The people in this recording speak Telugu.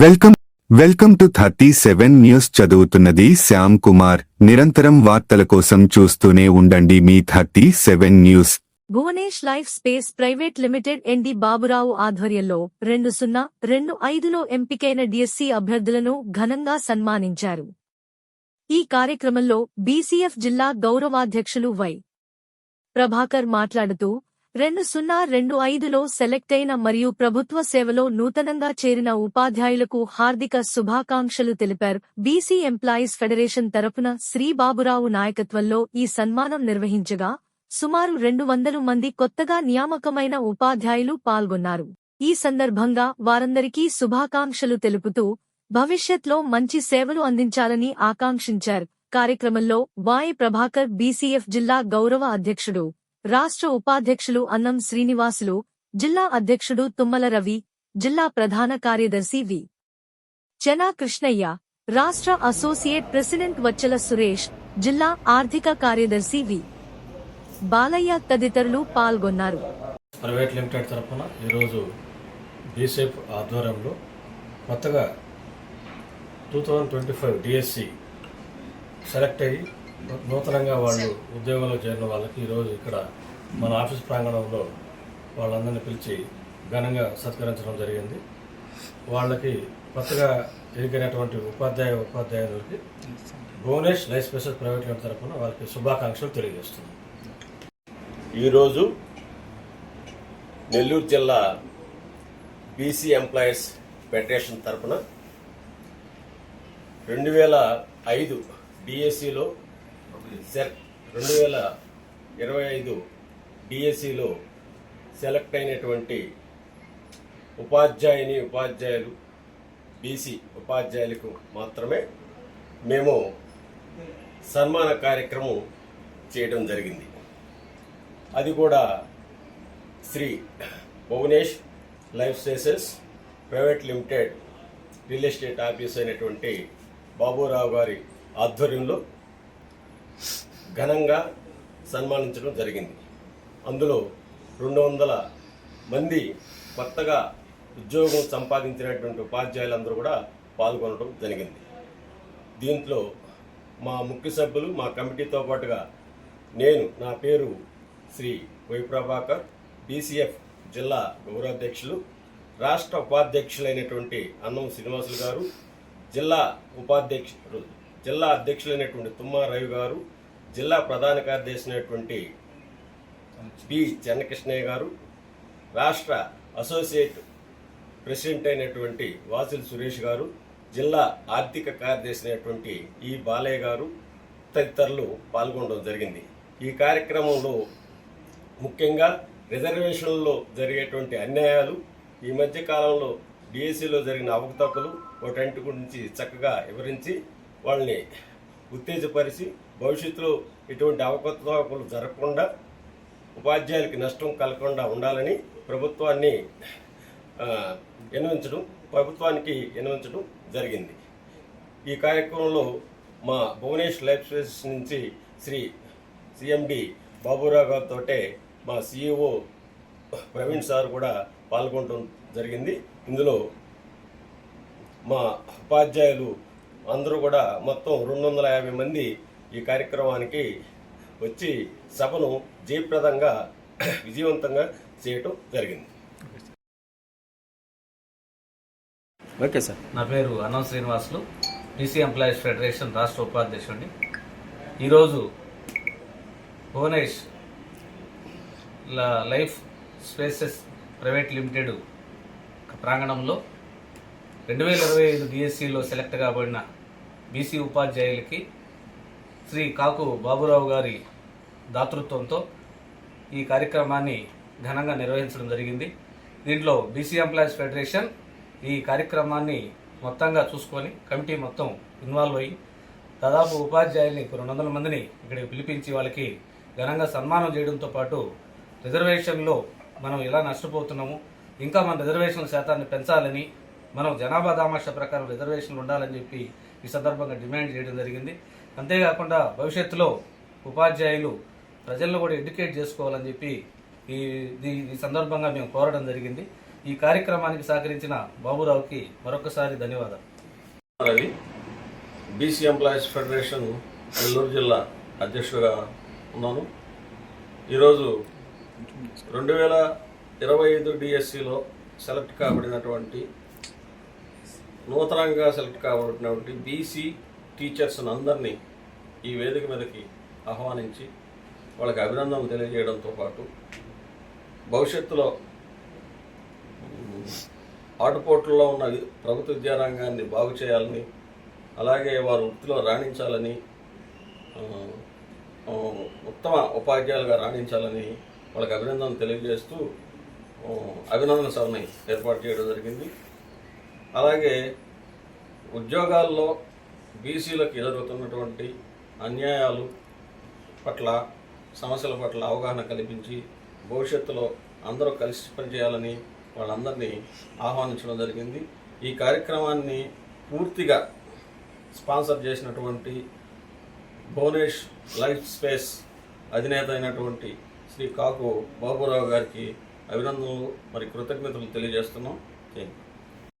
Welcome welcome to thirty seven news చదువుతున్నది శ్యామ్ కుమార్. నిరంతరం వార్తల కోసం చూస్తూనే ఉండండి మీ thirty seven news. Bhuvanesh life space private limited ND Baburao ఆధ్వర్యంలో రెండు సున్నా రెండు ఐదులో ఎంపికైన డిఎస్సి అభ్యర్థులను ఘనంగా సన్మానించారు. ఈ కార్యక్రమంలో బీసీఎఫ్ జిల్లా గౌరవాధ్యక్షులు వై. ప్రభాకర్ మాట్లాడుతూ రెండు సున్నా రెండు ఐదులో సెలెక్ట్ అయిన మరియు ప్రభుత్వ సేవలో నూతనంగా చేరిన ఉపాధ్యాయులకు హార్దిక శుభాకాంక్షలు తెలిపారు. బీసీ ఎంప్లాయీస్ ఫెడరేషన్ తరపున శ్రీ బాబురావు నాయకత్వంలో ఈ సన్మానం నిర్వహించగా సుమారు రెండు వందలు మంది కొత్తగా నియామకమైన ఉపాధ్యాయులు పాల్గొన్నారు. ఈ సందర్భంగా వారందరికీ శుభాకాంక్షలు తెలుపుతూ భవిష్యత్లో మంచి సేవలు అందించాలని ఆకాంక్షించారు. కార్యక్రమంలో వాయి ప్రభాకర్ బీసీఎఫ్ జిల్లా గౌరవ అధ్యక్షుడు రాష్ట్ర ఉపాధ్యక్షులు అన్నం శ్రీనివాసులు జిల్లా అధ్యక్షుడు తుమ్మల రవి జిల్లా ప్రధాన కార్యదర్శి వి. చెనా కృష్ణయ్య రాష్ట్ర అసోసియేట్ ప్రెసిడెంట్ వచ్చల సురేష్ జిల్లా ఆర్థిక కార్యదర్శి వి. బాలయ్య తదితరులు పాల్గొన్నారు. ప్రైవేట్ లిమిటెడ్ తరఫున ఈరోజు బీసేఫ్ ఆధ్వర్యంలో కొత్తగా two thousand twenty five DSC select అయ్యి నూతనంగా వాళ్ళు ఉద్యోగంలో చేరిన వాళ్ళకి ఈరోజు ఇక్కడ మన ఆఫీస్ ప్రాంగణంలో వాళ్ళందరినీ పిలిచి ఘనంగా సత్కరించడం జరిగింది. వాళ్ళకి కొత్తగా ఎదిగినటువంటి ఉపాధ్యాయ ఉపాధ్యాయులకి Bhuvanesh life special private limited తరఫున వాళ్ళకి శుభాకాంక్షలు తెలియజేస్తున్నాం. ఈరోజు నెల్లూరు జిల్లా బీసీ ఎంప్లాయీస్ ఫెడరేషన్ తరపున రెండు వేల ఐదు డిఎస్సిలో రెండు వేల ఇరవై ఐదు డిఎస్సిలో సెలెక్ట్ అయినటువంటి ఉపాధ్యాయుని ఉపాధ్యాయులు బీసీ ఉపాధ్యాయులకు మాత్రమే మేము సన్మాన కార్యక్రమం చేయడం జరిగింది. అది కూడా Shri Bhuvanesh life spaces private limited real estate office అయినటువంటి బాబురావు గారి ఆధ్వర్యంలో ఘనంగా సన్మానించడం జరిగింది. అందులో రెండు వందల మంది కొత్తగా ఉద్యోగం సంపాదించినటువంటి ఉపాధ్యాయులందరూ కూడా పాల్గొనడం జరిగింది. దీంట్లో మా ముఖ్య సభ్యులు మా కమిటీతో పాటుగా నేను నా పేరు శ్రీ వై ప్రభాకర్ బీసీఎఫ్ జిల్లా గౌరవాధ్యక్షులు రాష్ట్ర ఉపాధ్యక్షులైనటువంటి అన్నం శ్రీనివాసులు గారు జిల్లా ఉపాధ్యక్షులు జిల్లా అధ్యక్షులైనటువంటి తుమ్మారావు రవి గారు జిల్లా ప్రధాన కార్యదర్శి అయినటువంటి బి చెన్నకృష్ణయ్య గారు రాష్ట్ర అసోసియేట్ ప్రెసిడెంట్ అయినటువంటి వాసిల్ సురేష్ గారు జిల్లా ఆర్థిక కార్యదర్శి అయినటువంటి ఈ బాలయ్య గారు తదితరులు పాల్గొనడం జరిగింది. ఈ కార్యక్రమంలో ముఖ్యంగా రిజర్వేషన్లో జరిగేటువంటి అన్యాయాలు ఈ మధ్య కాలంలో డిఎస్సిలో జరిగిన అవకతవకలు వాటంటి గురించి చక్కగా వివరించి వాళ్ళని ఉత్తేజపరిచి భవిష్యత్తులో ఎటువంటి అవకతవకలు జరగకుండా ఉపాధ్యాయులకి నష్టం కలగకుండా ఉండాలని ప్రభుత్వాన్ని ఆ, ప్రభుత్వానికి విన్నవించడం జరిగింది. ఈ కార్యక్రమంలో మా భువనేష్ లైఫ్ స్పేస్ నుంచి శ్రీ సిఎండి బాబురావు గారితో మా సిఇఓ ప్రవీణ్ సార్ కూడా పాల్గొనడం జరిగింది. ఇందులో మా ఉపాధ్యాయులు అందరూ కూడా మొత్తం రెండు వందల యాభై మంది ఈ కార్యక్రమానికి వచ్చి సభను జయప్రదంగా విజయవంతంగా చేయటం జరిగింది. Okay sir. నా పేరు అన్నం శ్రీనివాసులు బీసీ ఎంప్లాయీస్ ఫెడరేషన్ రాష్ట్ర ఉపాధ్యక్షుడిని. ఈరోజు భువనేష్ ల- లైఫ్ స్పేసెస్ ప్రైవేట్ లిమిటెడ్ ప్రాంగణంలో రెండు వేల ఇరవై ఐదు డిఎస్సిలో సెలెక్ట్ కాబడిన బీసీ ఉపాధ్యాయులకి శ్రీ కాకు బాబురావు గారి దాతృత్వంతో ఈ కార్యక్రమాన్ని ఘనంగా నిర్వహించడం జరిగింది. దీంట్లో బీసీ ఎంప్లాయీస్ ఫెడరేషన్ ఈ కార్యక్రమాన్ని మొత్తంగా చూసుకొని కమిటీ మొత్తం ఇన్వాల్వ్ అయ్యి దాదాపు ఉపాధ్యాయుల్ని రెండు వందల మందిని ఇక్కడికి పిలిపించి వాళ్ళకి ఘనంగా సన్మానం చేయడంతో పాటు రిజర్వేషన్లో మనం ఎలా నష్టపోతున్నాము ఇంకా మన రిజర్వేషన్ల శాతాన్ని పెంచాలని మనం జనాభా దామాష ప్రకారం రిజర్వేషన్లు ఉండాలని చెప్పి ఈ సందర్భంగా డిమాండ్ చేయడం జరిగింది. అంతేకాకుండా భవిష్యత్తులో ఉపాధ్యాయులు ప్రజలను కూడా ఎడ్యుకేట్ చేసుకోవాలని చెప్పి ఈ ఈ- ఈ సందర్భంగా మేము కోరడం జరిగింది. ఈ కార్యక్రమానికి సహకరించిన బాబురావుకి మరొకసారి ధన్యవాదాలు. Ravi BC employees federation Nellore జిల్లా అధ్యక్షుడిగా ఉన్నాను. ఈరోజు రెండు వేల ఇరవై ఐదు డిఎస్సిలో సెలెక్ట్ కాబడినటువంటి నూతనంగా సెలెక్ట్ కాబడినటువంటి బీసీ టీచర్స్ అందరినీ ఈ వేదిక మీదకి ఆహ్వానించి వాళ్ళకి అభినందనలు తెలియజేయడంతో పాటు భవిష్యత్తులో ఆటుపోట్లలో ఉన్న ప్రభుత్వ విద్యారంగాన్ని బాగు చేయాలని అలాగే వారు వృత్తిలో రాణించాలని ఉత్తమ ఉపాధ్యాయులుగా రాణించాలని వాళ్ళకి అభినందనలు తెలియజేస్తూ అభినందన సభని ఏర్పాటు చేయడం జరిగింది. అలాగే ఉద్యోగాల్లో బీసీలకు ఎదురవుతున్నటువంటి అన్యాయాలు పట్ల సమస్యల పట్ల అవగాహన కల్పించి భవిష్యత్తులో అందరూ కలిసి పనిచేయాలని వాళ్ళందరినీ ఆహ్వానించడం జరిగింది. ఈ కార్యక్రమాన్ని పూర్తిగా స్పాన్సర్ చేసినటువంటి భువనేష్ లైఫ్ స్పేస్ అధినేత అయినటువంటి శ్రీ కాకు బాబురావు గారికి అభినందనలు మరి కృతజ్ఞతలు తెలియజేస్తున్నాం. Thank you